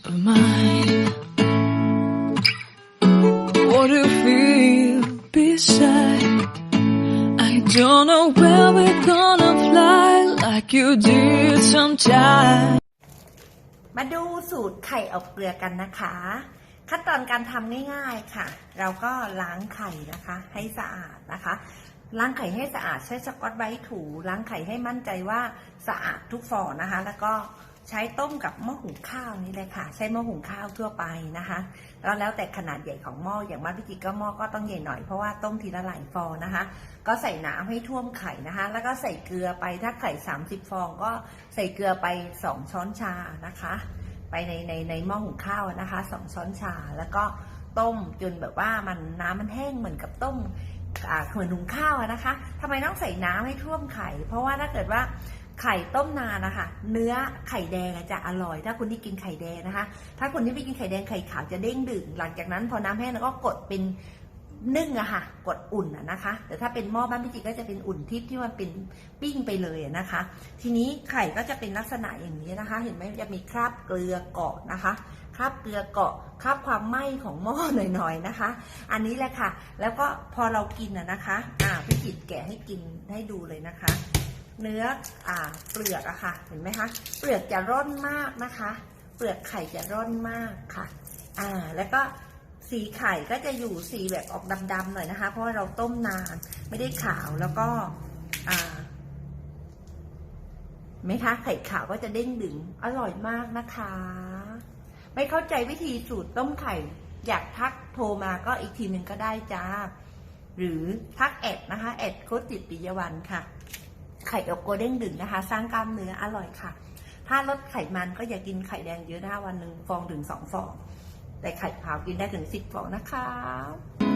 mine. What do you feel beside? I don't know where we're gonna fly like you did sometimes. มาดูสูตรไข่อบเกลือกันนะคะ ขั้นตอนการทำง่ายๆค่ะ เราก็ล้างไข่นะคะ ให้สะอาดนะคะล้างไข่ให้สะอาดใช้สกอตไบท์ถูล้างไข่ให้มั่นใจว่าสะอาดทุกฟองนะคะ แล้วก็ ใช้ต้มกับหม้อหุงข้าวนี่เลยค่ะ ใช้หม้อหุงข้าวทั่วไปนะคะแล้วแล้วแต่ขนาดใหญ่ของหม้ออย่างมากพี่จิกก็หม้อก็ต้องใหญ่หน่อยเพราะว่าต้มทีละหลายฟองนะคะ ก็ใส่น้ำให้ท่วมไข่นะคะ แล้วก็ใส่เกลือไปถ้าไข่ 30 ฟองก็ใส่เกลือไป 2 ช้อนชานะคะ ไปในในในหม้อหุงข้าวนะคะสองช้อนชาแล้วก็ต้มจนแบบว่ามันน้ำมันแห้งเหมือนกับต้มอ่าเหมือนหุงข้าวนะคะทำไมต้องใส่น้ำให้ท่วมไข่ เพราะว่าถ้าเกิดว่า ไข่ต้มนานนะคะ เนื้อไข่แดงจะอร่อย ถ้าคุณที่กินไข่แดงนะคะ ถ้าคุณที่ไม่กินไข่แดงไข่ขาวจะเด้งดึงหลังจากนั้นพอน้ำแห้งแล้วก็กดเป็นนึ่งอะค่ะ กดอุ่นอะนะคะ แต่ถ้าเป็นหม้อบ้านพี่จิกก็จะเป็นอุ่นทิพย์ที่มันเป็นปิ้งไปเลยนะคะ ทีนี้ไข่ก็จะเป็นลักษณะอย่างนี้นะคะ เห็นไหมจะมีคราบเกลือเกาะนะคะคราบเกลือเกาะคราบความไหม้ของหม้อหน่อยๆนะคะ อันนี้แหละค่ะ แล้วก็พอเรากินอะนะคะ อ่าพี่จิตแกะให้กินให้ดูเลยนะคะ เนื้ออเปลือกอะค่ะ เห็นไหมคะ เปลือกจะร่อนมากนะคะ เปลือกไข่จะร่อนมากค่ะ อ่า แล้วก็สีไข่ก็จะอยู่สีแบบออกดำๆหน่อยนะคะ เพราะว่าเราต้มนานไม่ได้ขาวแล้วก็อ่าไหมคะไข่ขาวก็จะเด้งดึงอร่อยมากนะคะ ไม่เข้าใจวิธีสูตรต้มไข่ อยากทักโทรมาก็อีกทีหนึ่งก็ได้จ้า หรือทักแอดนะคะ แอดโคตติดปิยวันค่ะ ไข่อบโกเด้งดึงนะคะ สร้างกล้ามเนื้ออร่อยค่ะ ถ้าลดไขมันก็อย่ากินไข่แดงเยอะนะคะวันหนึ่งฟองถึงสองฟอง แต่ไข่ขาวกินได้ถึงสิบฟองนะคะ